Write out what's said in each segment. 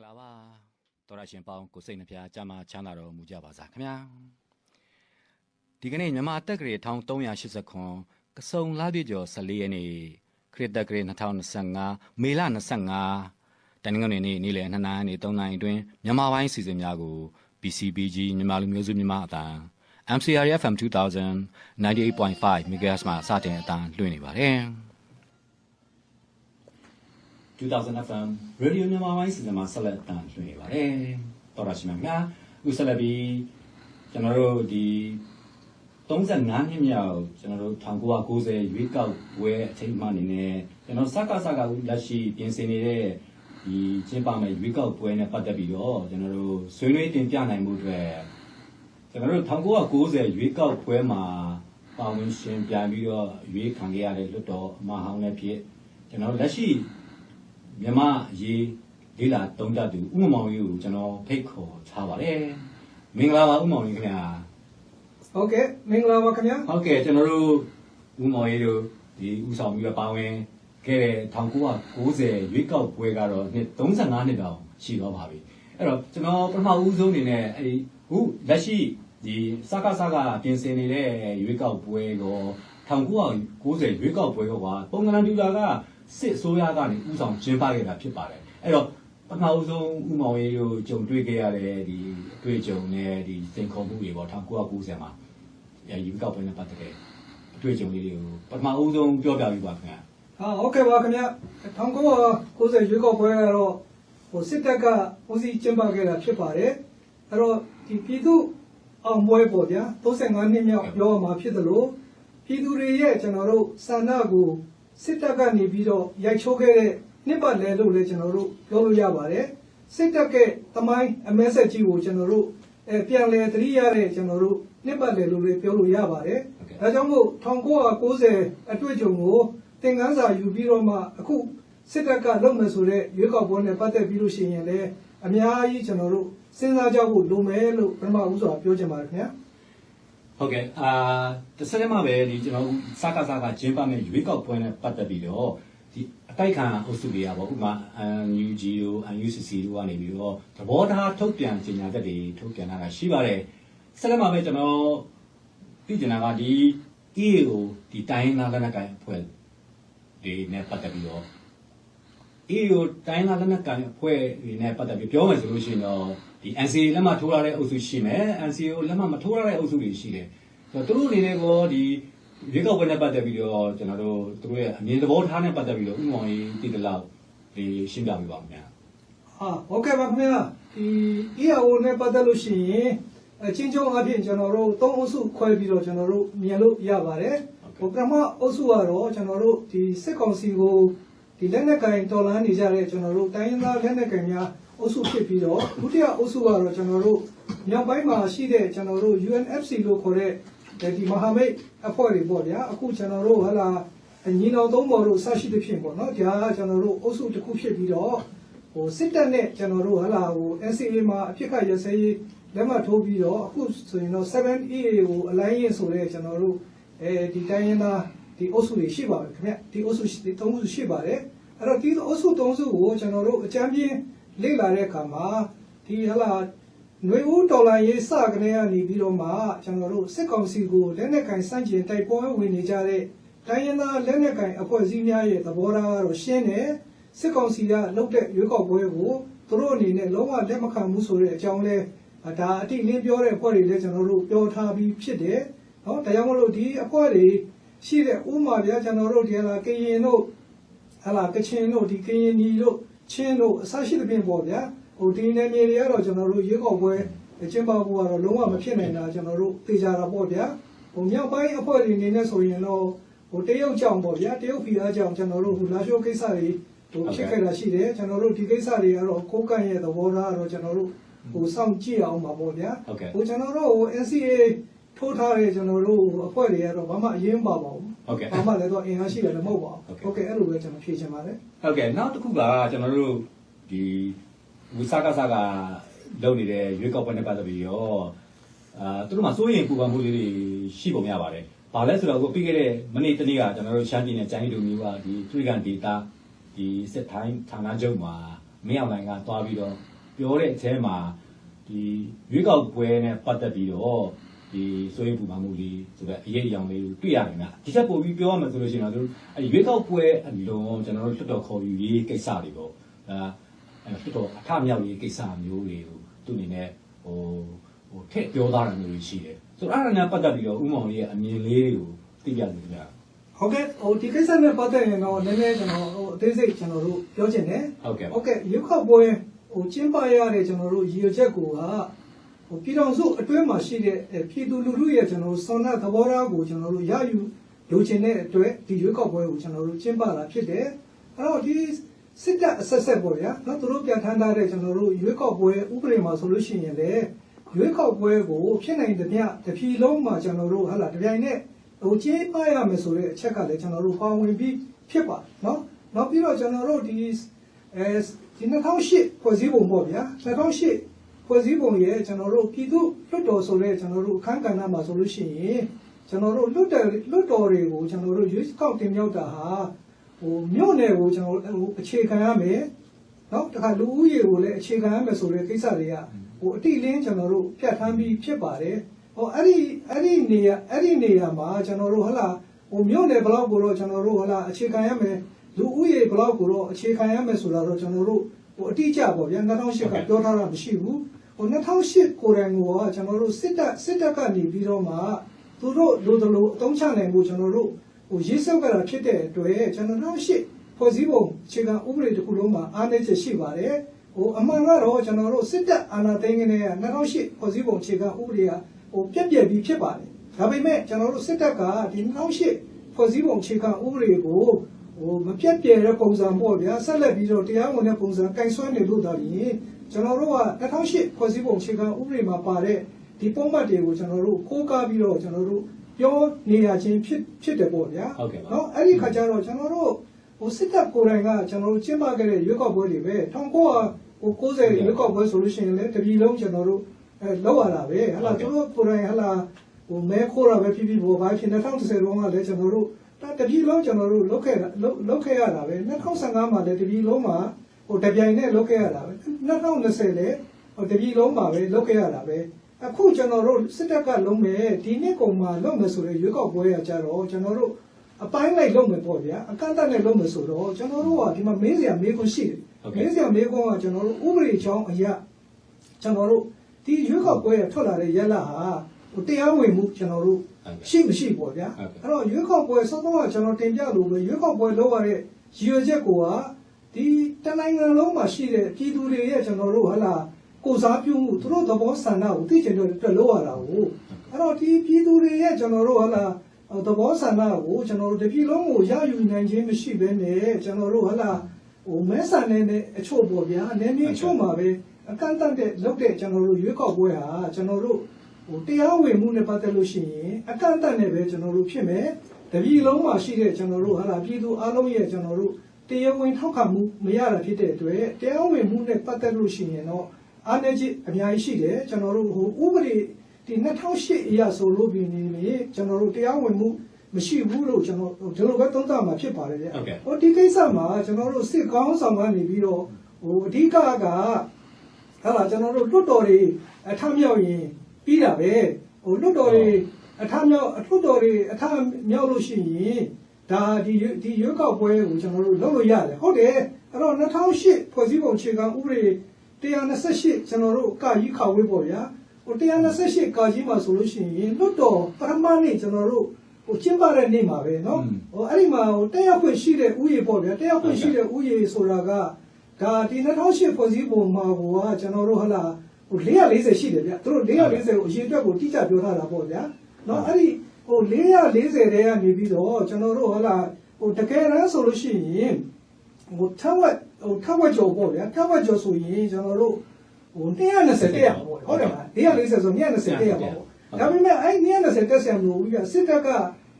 ္ဂလာပါတော်ရရှင်ပေါင်းကိုစိတ်နှဖျားကြာမချမ်းသာတော်မူကြပါစားခင်ဗျာဒီကနေ့မြန်မာတက္ကရာ1380ခွန်ကစုံလာပြည့်ကျော်14ရက်နေ့ခရစ်တက္ကရာ2025မေလ25တနင်္ဂနွေနေ့နေ့လယ်2နာရီ3နာရီအတွင်းမြန်မာပိုင်းစီစဉ်များကို BCBG မြန်မာလူမျိုးစုမြန်မာအတန်း MCR FM 2000 98.5 MHz မှာစတင်အတန်းလွှင့်နေပါတယ် 2000 FM Radio မြန်မာပိုင်းစီစဉ်မှာဆက်လက်အတန်းလွှင့်နေပါတယ်တော်ရရှိမြများအခုဆက်လက်ပြီးကျွန်တော်တို့ဒီ35နှစ်မြောက်ကျွန်တော်တို့1990ရွေးကောက်ပွဲအချိန်မှအနေနဲ့ကျွန်တော်စကားစကားလက်ရှိပြင်ဆင်နေတဲ့ဒီကျင်းပမယ့်ရွေးကောက်ပွဲနဲ့ပတ်သက်ပြီးတော့ကျွန်တော်တို့ဆွေးနွေးတင်ပြနိုင်မှုအတွက်ကျွန်တော်တို့1990ရွေးကောက်ပွဲမှာပါဝင်ရှင်ပြိုင်ပြီးတော့ရွေးခံခဲ့ရတဲ့လွတ်တော်အမဟောင်းလည်းဖြစ်ကျွန်တော်လက်ရှိ မြမရေးလေးလာတုံးတတ်သူဥမ္မောင်ကြီးကိုကျွန်တော်ဖိတ်ခေါ်ထားပါတယ်မင်္ဂလာပါဥမ္မောင်ကြီးခင်ဗျာဟုတ်ကဲ့မင်္ဂလာပါခင်ဗျာဟုတ်ကဲ့ကျွန်တော်တို့ဦးမော်ရေးတို့ဒီဦးဆောင်ပြီးတော့ပါဝင်ခဲ့တဲ့1990ရွေးကောက်ပွဲကတော့နှစ်35နှစ်တောင်ရှိတော့ပါပြီအဲ့တော့ကျွန်တော်ပထမဦးဆုံးအနေနဲ့အဲဒီခုလက်ရှိဒီစကားစကားပြင်ဆင်နေတဲ့ရွေးကောက်ပွဲကို1990ရွေးကောက်ပွဲကပုံကလန်ပြူလာက စစ်အစိုးရကနေဦးဆောင်ကျင်းပခဲ့တာဖြစ်ပါတယ်အဲ့တော့ပထမဦးဆုံးဦးမောင်ရေးတို့ကြုံတွေ့ခဲ့ရတဲ့ဒီအတွေ့အကြုံနဲ့ဒီသင်ခေါ်မှုတွေပေါ့1990မှာရယူကောက်ပွဲနဲ့ပတ်သက်တဲ့အတွေ့အကြုံလေးတွေကိုပထမအဦးဆုံးပြောပြပြီးပါခင်ဗျာဟာဟုတ်ကဲ့ပါခင်ဗျာ1990ရွေးကောက်ပွဲကတော့ဟိုစစ်တပ်ကဦးစီးကျင်းပခဲ့တာဖြစ်ပါတယ်အဲ့တော့ဒီပြည်သူအောင်ပွဲပေါ့ဗျာ35နှစ်မြောက်ပြောရမှာဖြစ်တယ်လို့ပြည်သူတွေရဲ့ကျွန်တော်တို့စန္ဒကို စစ်တပ်ကနေပြီးတော့ရိုက်ချိုးခဲ့တဲ့နှစ်ပတ်လည်လို့လည်းကျွန်တော်တို့ပြောလို့ရပါတယ်စစ်တပ်ကတမိုင်းအမဲဆက်ကြီးကိုကျွန်တော်တို့အဲပြန်လည်သတိရတဲ့ကျွန်တော်တို့နှစ်ပတ်လည်လို့လည်းပြောလို့ရပါတယ်ဒါကြောင့်မို့1990အတွေ့အကြုံကိုသင်ခန်းစာယူပြီးတော့မှအခုစစ်တပ်ကလုပ်မယ်ဆိုတဲ့ရွေးကောက်ပွဲနဲ့ပတ်သက်ပြီးလို့ရှိရင်လည်းအများကြီးကျွန်တော်တို့စဉ်းစားကြဖို့လိုမယ်လို့ပထမဦးစွာပြောချင်ပါတယ်ခင်ဗျာ ဟုတ်ကဲ့အာတစ်ဆက်တည်းမှာပဲဒီကျွန်တော်တို့စကားစကားဂျင်းပါမဲ့ရွေးကောက်ပွဲနဲ့ပတ်သက်ပြီးတော့ဒီအတိုက်ခံအုပ်စုတွေကပေါ့ဥပမာ UNG တို့ UNCC တို့ကနေပြီးတော့သဘောထားထုတ်ပြန်ကြေညာချက်တွေထုတ်ပြန်လာတာရှိပါတယ်ဆက်လက်မှာပဲကျွန်တော်ပြည်ကျင်တာကဒီ EAO ဒီတိုင်းနာလက်နက်ကိုင်အဖွဲ့ဒီနဲ့ပတ်သက်ပြီးတော့ EAO တိုင်းနာလက်နက်ကိုင်အဖွဲ့ဒီနဲ့ပတ်သက်ပြီးပြောမယ်ဆိုလို့ရှိရင်တော့ ဒီ NCA လက်မှတ်ထိုးရတဲ့အုပ်စုရှိမယ် NCA ကိုလက်မှတ်မထိုးရတဲ့အုပ်စုတွေရှိတယ်ဆိုတော့သူတို့အနေနဲ့ကောဒီရွေးကောက်ပွဲနဲ့ပတ်သက်ပြီးတော့ကျွန်တော်တို့သူတို့ရဲ့အမြင်သဘောထားနဲ့ပတ်သက်ပြီးတော့ဥမောင်ကြီးတည်တလောက်ဒီရှင်းပြပေးပါဦးခင်ဗျာဟာဟုတ်ကဲ့ပါခင်ဗျာဒီ EAO နဲ့ပတ်သက်လို့ရှိရင်အချင်းချင်းအပြင်ကျွန်တော်တို့သုံးအုပ်စုခွဲပြီးတော့ကျွန်တော်တို့မြင်လို့ရပါတယ်ဟိုပထမအုပ်စုကတော့ကျွန်တော်တို့ဒီစစ်ကောင်စီကိုဒီလက်နက်ကင်တော်လှန်နေကြတဲ့ကျွန်တော်တို့တိုင်းရင်းသားလက်နက်ကင်များ အုပ်စုဖြစ်ပြီးတော့ဒုတိယအုပ်စုကတော့ကျွန်တော်တို့မြောက်ပိုင်းမှာရှိတဲ့ကျွန်တော်တို့ UNFC လို့ခေါ်တဲ့ဒီမဟာမိတ်အဖွဲ့တွေပေါ့ဗျာအခုကျွန်တော်တို့ဟလာညီနောင်သုံးပေါ်တို့ဆရှိသဖြင့်ပေါ့နော်ဒါကကျွန်တော်တို့အုပ်စုတစ်ခုဖြစ်ပြီးတော့ဟိုစစ်တပ်နဲ့ကျွန်တော်တို့ဟလာဟို NCA မှာအဖြစ်ခတ်ရစဲရေးလက်မှတ်ထိုးပြီးတော့အခုဆိုရင်တော့ 7EA ကိုအလိုင်းရင်ဆိုတဲ့ကျွန်တော်တို့အဲဒီတိုင်းရင်းသားဒီအုပ်စုတွေရှိပါပြီခင်ဗျဒီအုပ်စုဒီသုံးစုရှိပါတယ်အဲ့တော့ဒီအုပ်စုသုံးစုကိုကျွန်တော်တို့အကြမ်းပြင်း လေ့လာတဲ့အခါမှာဒီဟလာຫນွေဦးဒေါ်လာရေးစကနေကနေပြီးတော့မှကျွန်တော်တို့စစ်ကောင်စီကိုလက်နက်ကင်စန့်ကျင်တိုက်ပွဲဝင်နေကြတဲ့တိုင်းရင်းသားလက်နက်ကင်အဖွဲ့အစည်းများရဲ့သဘောထားကတော့ရှင်းတယ်စစ်ကောင်စီကလုပ်တဲ့ရွေးကောက်ပွဲကိုသူတို့အနေနဲ့လုံးဝလက်မခံဘူးဆိုတဲ့အကြောင်းလဲဒါအတိအလင်းပြောတဲ့အဖွဲ့တွေလည်းကျွန်တော်တို့ပြောထားပြီးဖြစ်တယ်။နော်ဒါကြောင့်မလို့ဒီအဖွဲ့တွေရှိတဲ့ဥမာပြကျွန်တော်တို့ဒီဟာကရင်တို့ဟာလာကချင်တို့ဒီကရင်ညီတို့ ချင်းတို့အစရှိသဖြင့်ပေါ့ဗျာဟိုဒီနယ်မြေတွေကတော့ကျွန်တော်တို့ရွေးကောက်ပွဲကျင်းပဖို့ကတော့လုံးဝမဖြစ်နိုင်တာကျွန်တော်တို့သိကြတာပေါ့ဗျာဟိုမြောက်ပိုင်းအဖွဲ့တွေအနေနဲ့ဆိုရင်တော့ဟိုတရုတ်ကြောင်ပေါ့ဗျာတရုတ်ဖီအားကြောင်ကျွန်တော်တို့ဟိုလာရှိုးကိစ္စတွေဟိုဖြစ်ခဲ့တာရှိတယ်ကျွန်တော်တို့ဒီကိစ္စတွေကတော့ကိုယ်ကန့်ရဲ့သဘောထားကတော့ကျွန်တော်တို့ဟိုစောင့်ကြည့်အောင်ပါပေါ့ဗျာဟုတ်ကဲ့ဟိုကျွန်တော်တို့ဟို NCA ထိုးထားတဲ့ကျွန်တော်တို့အဖွဲ့တွေကတော့ဘာမှအရင်ပါပါဘူးဟုတ်ကဲ့ဘာမှလည်းတော့အင်အားရှိတယ်လည်းမဟုတ်ပါဟုတ်ကဲ့ဘူးဟုတ်ကဲ့အဲ့လိုပဲကျွန်တော်ဖြေချင်ပါတယ်ဟုတ်ကဲ့နောက်တစ်ခုကကျွန်တော်တို့ဒီဝိစကားစကားလုပ်နေတဲ့ရွေးကောက်ပွဲနဲ့ပတ်သက်ပြီးတော့အာသူတို့မှာစိုးရင်ပူပန်မှုလေးတွေရှိပုံရပါတယ်။ဘာလဲဆိုတော့ကိုပြီးခဲ့တဲ့မနေ့တနေ့ကကျွန်တော်တို့ရှမ်းပြည်နယ်ကျိုင်းတူမျိုးကဒီထရီကန်ဒေတာဒီစစ်တိုင်းဌာနချုပ်မှာမင်းအောင်လိုင်ကသွားပြီးတော့ပြောတဲ့အထဲမှာဒီရွေးကောက်ပွဲနဲ့ပတ်သက်ပြီးတော့ ဒီဆိုရင်ပူပါမှုလေးဆိုတော့အရေးအယောင်လေးကိုတွေ့ရတယ်ဗျဒီချက်ပို့ပြီးပြောရမယ်ဆိုလို့ရှိရင်တော့သူအဲရွေးကောက်ပွဲအလုံးကျွန်တော်တို့လွှတ်တော်ခေါ်ယူရေးကိစ္စတွေပေါ့အဲအဲလွှတ်တော်အထမြောက်ရေးကိစ္စမျိုးတွေကိုသူအနေနဲ့ဟိုဟိုထည့်ပြောသားတာမျိုးတွေရှိတယ်ဆိုတော့အဲ့ဒါနဲ့ပတ်သက်ပြီးတော့ဥမောင်လေးရဲ့အမြင်လေးတွေကိုသိပြလို့ဗျာဟုတ်ကဲ့ဟိုဒီကိစ္စနဲ့ပတ်သက်ရင်တော့နည်းနည်းကျွန်တော်ဟိုအသေးစိတ်ကျွန်တော်တို့ပြောချင်တယ်ဟုတ်ကဲ့ဟုတ်ကဲ့ရုပ်ခောက်ပွဲဟိုကျင်းပရတဲ့ကျွန်တော်တို့ရည်ရွယ်ချက်ကိုက ဟိုပြည်တော်စုအတွင်းမှာရှိတဲ့အဲပြည်သူလူထုရဲ့ကျွန်တော်တို့စောနသဘောထားကိုကျွန်တော်တို့ရယူလိုချင်တဲ့အတွက်ဒီရွေးကောက်ပွဲကိုကျွန်တော်တို့ကျင်းပတာဖြစ်တယ်အဲ့တော့ဒီစစ်တပ်အဆက်ဆက်ပေါ့ဗျာနော်သူတို့ပြန်ထမ်းထားတဲ့ကျွန်တော်တို့ရွေးကောက်ပွဲဥပဒေမှာဆိုလို့ရှိရင်လေရွေးကောက်ပွဲကိုဖြစ်နိုင်တဲ့မြတစ်ပြည်လုံးမှာကျွန်တော်တို့ဟာလာတပြိုင်နက်ဟိုကျင်းပရမယ်ဆိုတဲ့အချက်ကလည်းကျွန်တော်တို့ပါဝင်ပြီးဖြစ်ပါနော်နောက်ပြီးတော့ကျွန်တော်တို့ဒီအဲဒီ2008ဖွဲ့စည်းပုံပေါ့ဗျာ2008 ဖွဲ့စည်းပုံရဲ့ကျွန်တော်တို့ပြည်သူလွတ်တော်ဆိုတဲ့ကျွန်တော်တို့အခမ်းကဏ္ဍမှာဆိုလို့ရှိရင်ကျွန်တော်တို့လွတ်တော်လွတ်တော်တွေကိုကျွန်တော်တို့ရွေးကောက်တင်မြောက်တာဟာဟိုမြို့နယ်ကိုကျွန်တော်တို့အခြေခံရမယ်နော်တခါလူဦးရေကိုလည်းအခြေခံရမယ်ဆိုတဲ့ကိစ္စတွေကဟိုအတိလင်းကျွန်တော်တို့ပြတ်ထမ်းပြီးဖြစ်ပါတယ်ဟိုအဲ့ဒီအဲ့ဒီနေရာအဲ့ဒီနေရာမှာကျွန်တော်တို့ဟလာဟိုမြို့နယ်ဘလောက်ကိုတော့ကျွန်တော်တို့ဟလာအခြေခံရမယ်လူဦးရေဘလောက်ကိုတော့အခြေခံရမယ်ဆိုတာတော့ကျွန်တော်တို့ဟိုအတိအကျပေါ့ဗျာ2008ကပြောထားတာမရှိဘူး ဟို2008ကိုယ်တိုင်ကကျွန်တော်တို့စစ်တပ်စစ်တပ်ကနေပြီးတော့မှသူတို့လိုတလိုအသုံးချနိုင်မှုကျွန်တော်တို့ဟိုရေးဆုပ်ကြတာဖြစ်တဲ့အတွက်ကျွန်တော်တို့ရှစ်ဖွဲ့စည်းပုံအခြေခံဥပဒေတစ်ခုလုံးမှာအားနည်းချက်ရှိပါတယ်ဟိုအမှန်ကတော့ကျွန်တော်တို့စစ်တပ်အာဏာသိမ်းကနေ2008ဖွဲ့စည်းပုံအခြေခံဥပဒေကဟိုပြက်ပြက်ပြီးဖြစ်ပါတယ်ဒါပေမဲ့ကျွန်တော်တို့စစ်တပ်ကဒီ2008ဖွဲ့စည်းပုံအခြေခံဥပဒေကိုဟိုမပြတ်ပြဲတဲ့ပုံစံပေါ့ဗျာဆက်လက်ပြီးတော့တရားဝင်တဲ့ပုံစံကင်ဆွဲနေလို့ဒါရင် ကျွန်တော်တို့က2008ဖွဲ့စည်းပုံအခြေခံဥပဒေမှာပါတဲ့ဒီပုံမှတ်တွေကိုကျွန်တော်တို့ကိုးကားပြီးတော့ကျွန်တော်တို့ပြောနေရခြင်းဖြစ်ဖြစ်တယ်ပေါ့ဗျာဟုတ်ကဲ့ပါနော်အဲ့ဒီခါကျတော့ကျွန်တော်တို့ဟိုစစ်တပ်ကိုယ်တိုင်ကကျွန်တော်တို့ကျင်းပခဲ့တဲ့ရွေးကောက်ပွဲတွေပဲ1990ရွေးကောက်ပွဲဆိုလို့ရှိရင်လည်းတပြည်လုံးကျွန်တော်တို့အဲလောက်ရတာပဲဟလာသူတို့ကိုယ်တိုင်ဟလာဟိုမဲခိုးတာပဲဖြစ်ဖြစ်ဘောဘာဖြစ်2010လုံးကလည်းကျွန်တော်တို့ဒါတပြည်လုံးကျွန်တော်တို့လုတ်ခဲ့တာလုတ်လုတ်ခဲ့ရတာပဲ2015မှာလည်းတပြည်လုံးမှာ ဟိုတပြိုင်နဲ့လုတ်ခဲ့ရတာပဲ2020လည်းဟိုတပြည်လုံးမှာပဲလုတ်ခဲ့ရတာပဲအခုကျွန်တော်တို့စစ်တပ်ကလုံးမဲ့ဒီနှစ်ကုန်မှာလုတ်မယ်ဆိုတဲ့ရွေးကောက်ပွဲရကြတော့ကျွန်တော်တို့အပိုင်းလိုက်လုတ်မယ်ပေါ့ဗျာအကန့်အသတ်နဲ့လုတ်မယ်ဆိုတော့ကျွန်တော်တို့ကဒီမှာမေးစရာမေးခွန်းရှိတယ်ဟုတ်ကဲ့မေးစရာမေးခွန်းကကျွန်တော်တို့ဥပဒေချောင်းအရာကျွန်တော်တို့ဒီရွေးကောက်ပွဲရထွက်လာတဲ့ရက်လာဟာဟိုတရားဝင်မှုကျွန်တော်တို့ဟုတ်ကဲ့ရှိမရှိပေါ့ဗျာဟုတ်ကဲ့အဲ့တော့ရွေးကောက်ပွဲစောစောကကျွန်တော်တင်ပြလို့ပဲရွေးကောက်ပွဲလုပ်ရတဲ့ရည်ရွယ်ချက်ကိုက ဒီတနိုင်ငံလုံးမှာရှိတဲ့ပြည်သူတွေရဲ့ကျွန်တော်တို့ဟလာကိုစားပြုမှုသူတို့သဘောဆန္ဒကိုသိချင်တဲ့အတွက်လုပ်ရတာကိုအဲ့တော့ဒီပြည်သူတွေရဲ့ကျွန်တော်တို့ဟလာသဘောဆန္ဒကိုကျွန်တော်တို့တပြည်လုံးကိုရယူနိုင်ခြင်းမရှိဘဲနဲ့ကျွန်တော်တို့ဟလာဟိုမဲဆန်နေတဲ့အချို့ပေါ့ဗျာအနေနဲ့အချို့မှာပဲအကန့်အသတ်တဲ့လုပ်တဲ့ကျွန်တော်တို့ရွေးကောက်ပွဲဟာကျွန်တော်တို့ဟိုတရားဝင်မှုနဲ့ပတ်သက်လို့ရှိရင်အကန့်အသတ်နဲ့ပဲကျွန်တော်တို့ဖြစ်မယ်တပြည်လုံးမှာရှိတဲ့ကျွန်တော်တို့ဟာလာပြည်သူအလုံးရဲ့ကျွန်တော်တို့ တရားဝင်ထောက်ခံမှုမရတာဖြစ်တဲ့အတွက်တရားဝင်မှုနဲ့ပတ်သက်လို့ရှိရင်တော့အားနည်းချက်အများကြီးရှိတယ်ကျွန်တော်တို့ဟိုဥပဒေဒီ2008အရာဆိုလို့ပြီးနေနေကျွန်တော်တို့တရားဝင်မှုမရှိဘူးလို့ကျွန်တော်ဒီလိုပဲသုံးသပ်မှာဖြစ်ပါတယ်ဗျဟုတ်ကဲ့ဟိုဒီကိစ္စမှာကျွန်တော်တို့စစ်ကောင်းဆောင်ကနေပြီးတော့ဟိုအဓိကကဟာလာကျွန်တော်တို့လွတ်တော်တွေအထမြောက်ရင်ပြီးတာပဲဟိုလွတ်တော်တွေအထမြောက်အထွတ်တော်တွေအထမြောက်လို့ရှိရင် ဒါဒီရွေးဒီရွေးကောက်ပွဲကိုကျွန်တော်တို့လုပ်လို့ရတယ်ဟုတ်တယ်အဲ့တော့2008ဖွဲ့စည်းပုံအခြေခံဥပဒေ128ကျွန်တော်တို့ကကြီးခါဝေးပေါ့ဗျာဟို128ကာကြီးမှာဆိုလို့ရှိရင်လွတ်တော်ပထမနေ့ကျွန်တော်တို့ဟိုကျင်းပတဲ့နေ့မှာပဲเนาะဟိုအဲ့ဒီမှာဟိုတက်ရောက်ခွင့်ရှိတဲ့ဥယျာဉ်ပေါ့ဗျာတက်ရောက်ခွင့်ရှိတဲ့ဥယျာဉ်ဆိုတာက ဒါဒီ2008ဖွဲ့စည်းပုံမှာကကျွန်တော်တို့ဟလာဟို440ရှိတယ်ဗျသူတို့440ကိုအရင်အတွက်ကိုတိကျပြောထားတာပေါ့ဗျာเนาะအဲ့ဒီ ဟို440တဲကနေပြီးတော့ကျွန်တော်တို့ဟလာဟိုတကယ်တမ်းဆိုလို့ရှိရင်ဟိုထက်ဝက်ဟိုထက်ဝက်ကျော်ပေါ့ဗျာထက်ဝက်ကျော်ဆိုရင်ကျွန်တော်တို့ဟို120တက်ရပါပေါ့ဟုတ်တယ်မလား440ဆို120တက်ရပါပေါ့ဒါပေမဲ့အဲ့120တက်ဆံလို့ပြီးစစ်တပ်က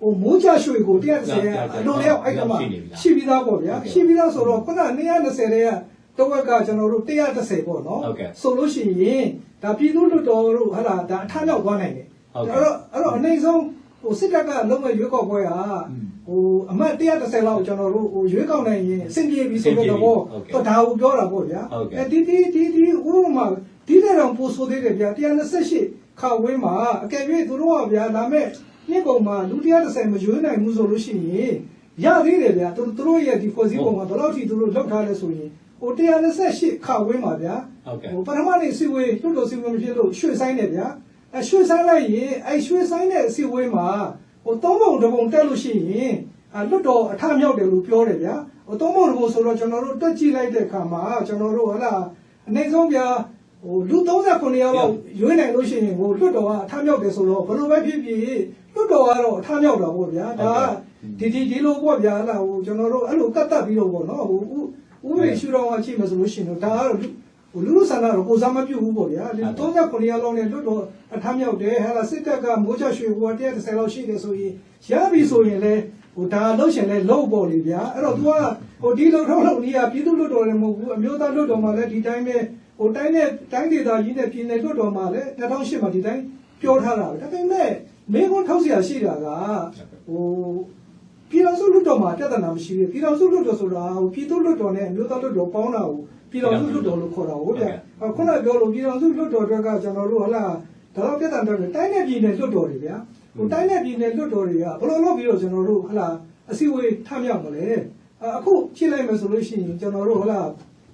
ဟိုမိုးချရွှေကို130ရအလိုလျောက်အဲ့ကမှရှိပြီးသားပေါ့ဗျာရှိပြီးသားဆိုတော့ခုန220တဲကတဝက်ကကျွန်တော်တို့130ပေါ့နော်ဟုတ်ကဲ့ဆိုလို့ရှိရင်ဒါပြည်သူ့လွတ်တော်တို့ဟာလာဒါအထမြောက်သွားနိုင်တယ်ဟုတ်ကဲ့အဲ့တော့အဲ့တော့အနေဆုံး ဟိုစစ်တပ်ကလုံးဝရွေးကောက်ပွဲဟာอืมဟိုအမတ်130လောက်ကျွန်တော်တို့ဟိုရွေးကောက်နိုင်ရင်အဆင်ပြေပြီဆိုတဲ့တော့တော့ဒါကိုပြောတာပေါ့ဗျာအဲဒီဒီဒီဒီဥပမာဒီတဲ့တော့ပို့ဆိုသေးတယ်ဗျာ128ခါဝင်းမှာအကယ်၍သူတို့ကဗျာဒါမဲ့နှစ်ကုန်မှာလူ130မရွေးနိုင်ဘူးဆိုလို့ရှိရင်ရသေးတယ်ဗျာသူတို့ရဲ့ဒီဖွဲ့စည်းပုံမှာဘယ်လောက်ထိသူတို့လောက်ထားလဲဆိုရင်ဟို128ခါဝင်းမှာဗျာဟုတ်ကဲ့ဟိုပထမနေ့စီဝေးလွတ်တော်စီဝေးမဖြစ်လို့ရွှေ့ဆိုင်တယ်ဗျာ အဲရွှေ့ဆိုင်လိုက်ရင်အဲရွှေ့ဆိုင်တဲ့စီဝေးမှာဟိုသုံးပုံတစ်ပုံတက်လို့ရှိရင်အဲလွတ်တော်အထမြောက်တယ်လို့ပြောတယ်ဗျာဟိုသုံးပုံတစ်ပုံဆိုတော့ကျွန်တော်တို့တက်ကြည့်လိုက်တဲ့အခါမှာကျွန်တော်တို့ဟလာအနေဆုံးဗျာဟိုလူ39ယောက်လောက်ရွေးနိုင်လို့ရှိရင်ဟိုလွတ်တော်ကအထမြောက်တယ်ဆိုတော့ဘယ်လိုပဲဖြစ်ဖြစ်လွတ်တော်ကတော့အထမြောက်တာပေါ့ဗျာဒါကဒီဒီဒီလိုပေါ့ဗျာဟလာဟိုကျွန်တော်တို့အဲ့လိုကတ်တက်ပြီးတော့ပေါ့နော်ဟိုဥဥပဒေရှုတော်ကကြည့်မယ်ဆိုလို့ရှိရင်တော့ဒါကတော့လူ ဟိုလူလူဆန္ဒတော့ကိုစားမပြုတ်ဘူးပေါ့ဗျာဒီ39ရက်လောက်နဲ့လွတ်တော့အထမြောက်တယ်ဟာလာစစ်တပ်ကမိုးချရွှေဘူက130လောက်ရှိတယ်ဆိုရင်ရပြီဆိုရင်လေဟိုဒါလှုပ်ရှင်လဲလှုပ်ပေါ့လေဗျာအဲ့တော့ तू ကဟိုဒီလုံထုံးလုံကြီးကပြည်သူလွတ်တော်လည်းမဟုတ်ဘူးအမျိုးသားလွတ်တော်မှာလည်းဒီတိုင်းပဲဟိုတိုင်းနဲ့တိုင်းဒေသကြီးနဲ့ပြည်နယ်လွတ်တော်မှာလည်း2008မှာဒီတိုင်းပြောထားတာပဲဒါပေမဲ့မင်းကထောက်เสียရှိတာကဟို ပြည်တော်စုလွတ်တော်မှာပြဿနာမရှိဘူးပြည်တော်စုလွတ်တော်ဆိုတာဟိုပြည်သူလွတ်တော်နဲ့အမျိုးသားလွတ်တော်ပေါင်းတာကိုပြည်တော်စုလွတ်တော်လို့ခေါ်တာဟုတ်ဗျ။ခုနပြောလို့ပြည်တော်စုလွတ်တော်တွေကကျွန်တော်တို့ဟလာဒါတော့ပြဿနာတွေတိုင်းနဲ့ပြည်နယ်လွတ်တော်တွေဗျာ။ဟိုတိုင်းနဲ့ပြည်နယ်လွတ်တော်တွေကဘယ်လိုလုပ်ပြီးတော့ကျွန်တော်တို့ဟလာအစည်းအဝေးထမြောက်မလဲ။အခုကြည့်လိုက်မယ်ဆိုလို့ရှိရင်ကျွန်တော်တို့ဟလာ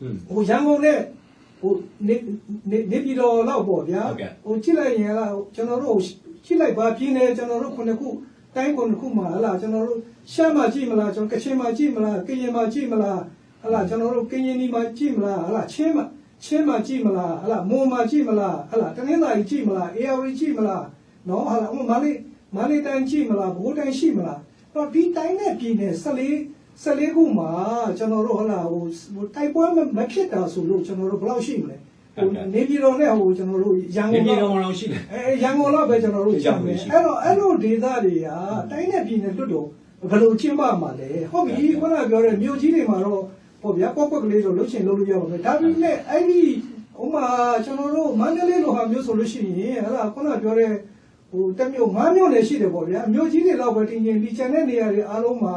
อืมဟိုရန်ကုန်နဲ့ဟိုနေနေနေပြည်တော်လောက်ပေါ့ဗျာဟုတ်ကဲ့ဟိုကြည့်လိုက်ရင်လားကျွန်တော်တို့ကြည့်လိုက်ပါပြင်းနေကျွန်တော်တို့ခုနှစ်ခု တိုင်းခုနှစ်ခုမှာဟလာကျွန်တော်တို့ရှမ်းမှာကြည့်မလားကျွန်တော်ကချင်မှာကြည့်မလားကရင်မှာကြည့်မလားဟလာကျွန်တော်တို့ကရင်နီမှာကြည့်မလားဟလာချင်းမှာချင်းမှာကြည့်မလားဟလာမွန်မှာကြည့်မလားဟလာတနင်္သာရီကြည့်မလားအေရဝတီကြည့်မလားနော်ဟလာဟိုမလေးမလေးတိုင်းကြည့်မလားဘိုးတိုင်းရှိမလားတော့ဒီတိုင်းနဲ့ပြည်နယ်14 14ခုမှာကျွန်တော်တို့ဟလာဟိုတိုက်ပွဲမဖြစ်တာဆိုလို့ကျွန်တော်တို့ဘယ်လောက်ရှိမလဲဟို နေပြည်တော်နဲ့ဟိုကျွန်တော်တို့ရန်နေကုန်ပြည်တော့တော်မှာတော့ရှိတယ်အဲရန်ကုန်တော့ပဲကျွန်တော်တို့ကြားမယ်အဲ့တော့အဲ့လိုဒေသတွေကတိုင်းနဲ့ပြည်နယ်လွတ်တော်ဘယ်လိုကျင်းပမှာလဲဟုတ်ပြီခုနကပြောတဲ့မြို့ကြီးတွေမှာတော့ဟောဗျာပေါ့ပေါ့ကလေးတော့လှုပ်ချင်လှုပ်လို့ရပါမယ်ဒါပေမဲ့အဲ့ဒီဥမာကျွန်တော်တို့မန္တလေးလိုဟာမျိုးဆိုလို့ရှိရင်အဲ့ဒါခုနကပြောတဲ့ဟိုတမျိုးငါးမျိုးလည်းရှိတယ်ပေါ့ဗျာမြို့ကြီးတွေတော့ပဲတင်ရင်ဒီချန်တဲ့နေရာတွေအားလုံးမှာ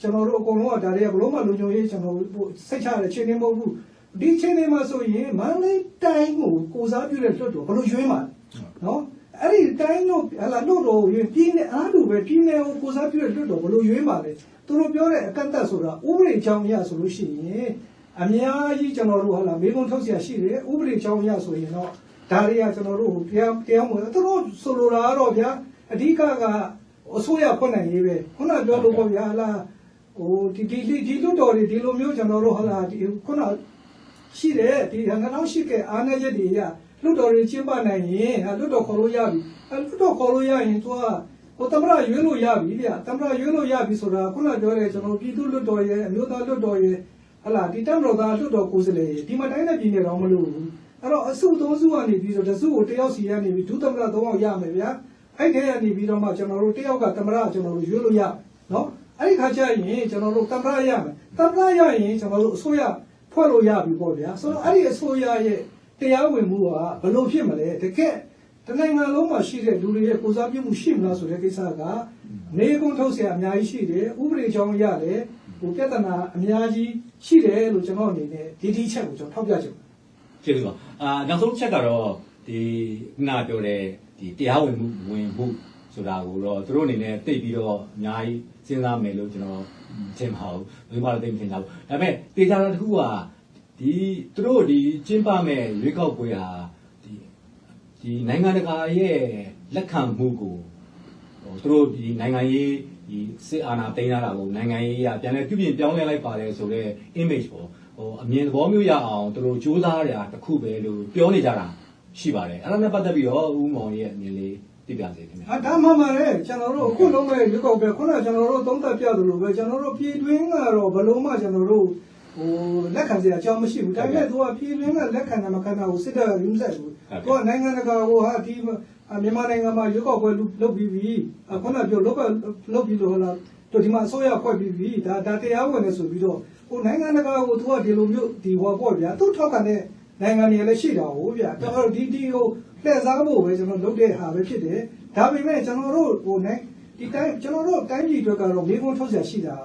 ကျွန်တော်တို့အကုန်လုံးကဒါတွေကဘလို့မှလုံခြုံရေးကျွန်တော်တို့စိတ်ချတဲ့ချိန်နေမဟုတ်ဘူး ဒီချိန်နေမှာဆိုရင်မန္တလေးတိုင်းကိုကိုစားပြုတဲ့လွတ်တော်ဘယ်လိုရွေးမှာလဲ နော်အဲ့ဒီတိုင်းတို့ဟလာတို့တော့ရွေးပြည်နယ်အားတူပဲပြည်နယ်ကိုကိုစားပြုတဲ့လွတ်တော်ဘယ်လိုရွေးမှာလဲသူတို့ပြောတဲ့အကန့်အသတ်ဆိုတာဥပဒေကြောင်းအရဆိုလို့ရှိရင်အများကြီးကျွန်တော်တို့ဟလာမေးခွန်းထုတ်เสียရှိတယ်ဥပဒေကြောင်းအရဆိုရင်တော့ဒါတွေကကျွန်တော်တို့တရားတရားမဝင်သူတို့ဆိုလိုတာကတော့ဗျာအဓိကကအစိုးရဖွင့်နိုင်ရေးပဲခုနပြောလို့ပေါ့ဗျာဟလာဟိုဒီဒီဒီလွတ်တော်တွေဒီလိုမျိုးကျွန်တော်တို့ဟလာဒီခုန ရှိတယ်ဒီဟန်ကတော့ရှိခဲ့အားနည်းချက်တွေရလွတ်တော်တွေကျင်းပနိုင်ရင်အဲလွတ်တော်ခေါ်လို့ရပြီအဲလွတ်တော်ခေါ်လို့ရရင်သူကဟိုတမရရွေးလို့ရပြီဗျတမရရွေးလို့ရပြီဆိုတာခုနပြောတဲ့ကျွန်တော်ပြည်သူလွတ်တော်ရဲ့အမျိုးသားလွတ်တော်ရဲ့ဟလာဒီတမတော်သားလွတ်တော်ကိုယ်စားလှယ်ဒီမှာတိုင်းနဲ့ပြည်နယ်တော့မလို့ဘူးအဲ့တော့အစုသုံးစုကနေပြီးတော့တစုကိုတယောက်စီကနေပြီးဒုသမရသုံးယောက်ရမယ်ဗျာအဲ့ဒီကနေပြီးတော့မှကျွန်တော်တို့တယောက်ကတမရကျွန်တော်တို့ရွေးလို့ရနော်အဲ့ဒီခါကျရင်ကျွန်တော်တို့တမရရမယ်တမရရရင်ကျွန်တော်တို့အစိုးရ ဖွဲ့လို့ရပြီပေါ့ဗျာဆိုတော့အဲ့ဒီအစိုးရရဲ့တရားဝင်မှုကဘယ်လိုဖြစ်မလဲတကယ်တနိုင်ငံလုံးမှာရှိတဲ့လူတွေရဲ့ကိုစားပြုမှုရှိမလားဆိုတဲ့ကိစ္စကနေကုန်းထုတ်เสียအများကြီးရှိတယ်ဥပဒေကြောင်းရတယ်ဟိုပြဿနာအများကြီးရှိတယ်လို့ကျွန်တော်အနေနဲ့ဒီဒီချက်ကိုကျွန်တော်ထောက်ပြချင်ပါတယ် ကျေးဇူးပါအာနောက်ဆုံးချက်ကတော့ဒီခုနပြောတဲ့ဒီတရားဝင်မှုဝင်မှု ဆိုတာကိုတော့သူတို့အနေနဲ့တိတ်ပြီးတော့အများကြီးစဉ်းစားမယ်လို့ကျွန်တော်ထင်ပါဘူးဘယ်မှာလဲသိမထင်တာဘူးဒါပေမဲ့တေချာတာတစ်ခုကဒီသူတို့ဒီကျင်းပမဲ့ရွေးကောက်ပွဲဟာဒီဒီနိုင်ငံတကာရဲ့လက်ခံမှုကိုဟိုသူတို့ဒီနိုင်ငံရေးဒီစစ်အာဏာသိမ်းရတာကိုနိုင်ငံရေးကပြန်လဲပြုပြင်ပြောင်းလဲလိုက်ပါတယ်ဆိုတော့ image ပေါ့ဟိုအမြင်သဘောမျိုးရအောင်သူတို့စူးစမ်းရတာတစ်ခုပဲလို့ပြောနေကြတာရှိပါတယ်အဲ့ဒါနဲ့ပတ်သက်ပြီးတော့ဦးမောင်ရဲ့အမြင်လေး သိပြစေခင်ဗျာအဒါမှမှလည်းကျွန်တော်တို့အခုလုံးမဲ့ရွေးကောက်ပဲခုနကကျွန်တော်တို့သုံးသပ်ပြသလိုပဲကျွန်တော်တို့ပြည်တွင်းကတော့ဘယ်လုံးမှကျွန်တော်တို့ဟိုလက်ခံစရာအကြောင်းမရှိဘူးဒါပေမဲ့သူကပြည်တွင်းကလက်ခံတာမခံတာကိုစစ်တပ်ကယူဆက်ဘူးသူကနိုင်ငံတကာကိုဟာဒီမြန်မာနိုင်ငံမှာရွေးကောက်ပွဲလုပ်ပြီးပြီခုနပြောလုပ်လုပ်ပြီးလို့ဟလာတို့ဒီမှာအစိုးရဖွဲ့ပြီးပြီဒါဒါတရားဝင်နေဆိုပြီးတော့ဟိုနိုင်ငံတကာကိုသူကဒီလိုမျိုးဒီဟောပေါ့ဗျာသူထောက်ခံတဲ့ နိုင်ငံတွေလည်းရှိတာဟုတ်ဗျာကျွန်တော်တို့ဒီဒီကိုလှည့်စားဖို့ပဲကျွန်တော်လုပ်တဲ့ဟာပဲဖြစ်တယ်ဒါပေမဲ့ကျွန်တော်တို့ဟိုနိုင်ဒီတိုင်းကျွန်တော်တို့တိုင်းပြည်အတွက်ကတော့မေးခွန်းထုတ်ရရှိတာ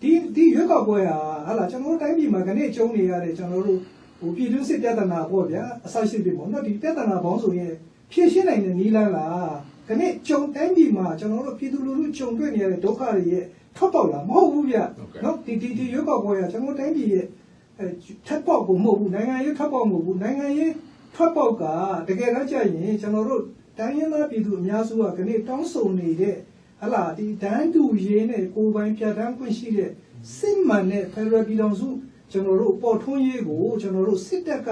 ဒီဒီရွက်ကောက်ပွဲဟာဟာလာကျွန်တော်တို့တိုင်းပြည်မှာခဏကျုံနေရတဲ့ကျွန်တော်တို့ဟိုပြည်တွင်းစစ်ပြဿနာပေါ့ဗျာအဆရှိပြီပေါ့နော်ဒီပြဿနာပေါင်းဆိုရင်ဖြည့်ရှင်းနိုင်တဲ့နည်းလမ်းလားခဏကျုံတိုင်းပြည်မှာကျွန်တော်တို့ပြည်သူလူထုကျုံတွေ့နေရတဲ့ဒုက္ခတွေရဲ့ထွက်ပေါက်လားမဟုတ်ဘူးဗျနော်ဒီဒီဒီရွက်ကောက်ပွဲဟာကျွန်တော်တိုင်းပြည်ရဲ့အဲ ထပ်ပေါက်ကိုမဟုတ်ဘူးနိုင်ငံရေးထပ်ပေါက်မဟုတ်ဘူးနိုင်ငံရေးထွက်ပေါက်ကတကယ်တော့ကြရင်ကျွန်တော်တို့တိုင်းရင်းသားပြည်သူအများစုကခဏတောင်းဆိုနေတဲ့ဟလာဒီဒန်းတူရေးနဲ့ကိုယ်ပိုင်ပြဋ္ဌာန်းခွင့်ရှိတဲ့စစ်မှန်တဲ့ဖက်ဒရယ်ပြည်ထောင်စုကျွန်တော်တို့ပေါ်ထွန်းရေးကိုကျွန်တော်တို့စစ်တပ်က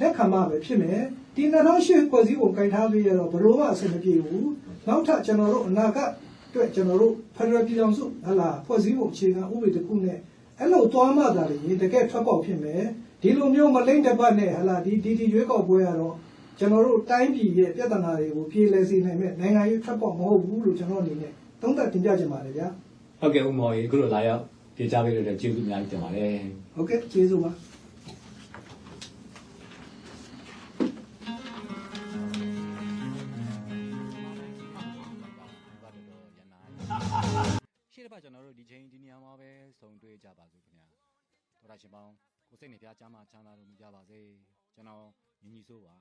လက်ခံမှပဲဖြစ်မယ်ဒီ2008ဖွဲ့စည်းပုံကင်ထားပြီးရတော့ဘလို့မှအဆင်မပြေဘူးနောက်ထပ်ကျွန်တော်တို့အနာဂတ်အတွက်ကျွန်တော်တို့ဖက်ဒရယ်ပြည်ထောင်စုဟလာဖွဲ့စည်းပုံအခြေခံဥပဒေတစ်ခုနဲ့ အဲ့လိုသွားမှသာလေတကယ်ထွက်ပေါက်ဖြစ်မယ်ဒီလိုမျိုးမလိမ့်တစ်ပတ်နဲ့ဟလာဒီဒီဒီရွေးကောက်ပွဲကတော့ကျွန်တော်တို့တိုင်းပြည်ရဲ့ပြဿနာတွေကိုပြေလည်စေနိုင်မဲ့နိုင်ငံရေးထွက်ပေါက်မဟုတ်ဘူးလို့ကျွန်တော်အနေနဲ့သုံးသပ်တင်ပြချင်ပါတယ်ဗျာဟုတ်ကဲ့ဦးမော်ရေအခုလိုလာရောက်ပြေချပေးလို့လည်းကျေးဇူးအများကြီးတင်ပါတယ်ဟုတ်ကဲ့ကျေးဇူးပါ ပတ်ကျွန်တော်တို့ဒီချိန်ဒီနေရာမှာပဲဆုံတွေ့ကြပါစို့ခင်ဗျာတော်တာရှင်ပေါင်းကိုစိတ်နေပြချမ်းသာချမ်းသာလို့မကြပါစေကျွန်တော်ညီညီဆိုးပါ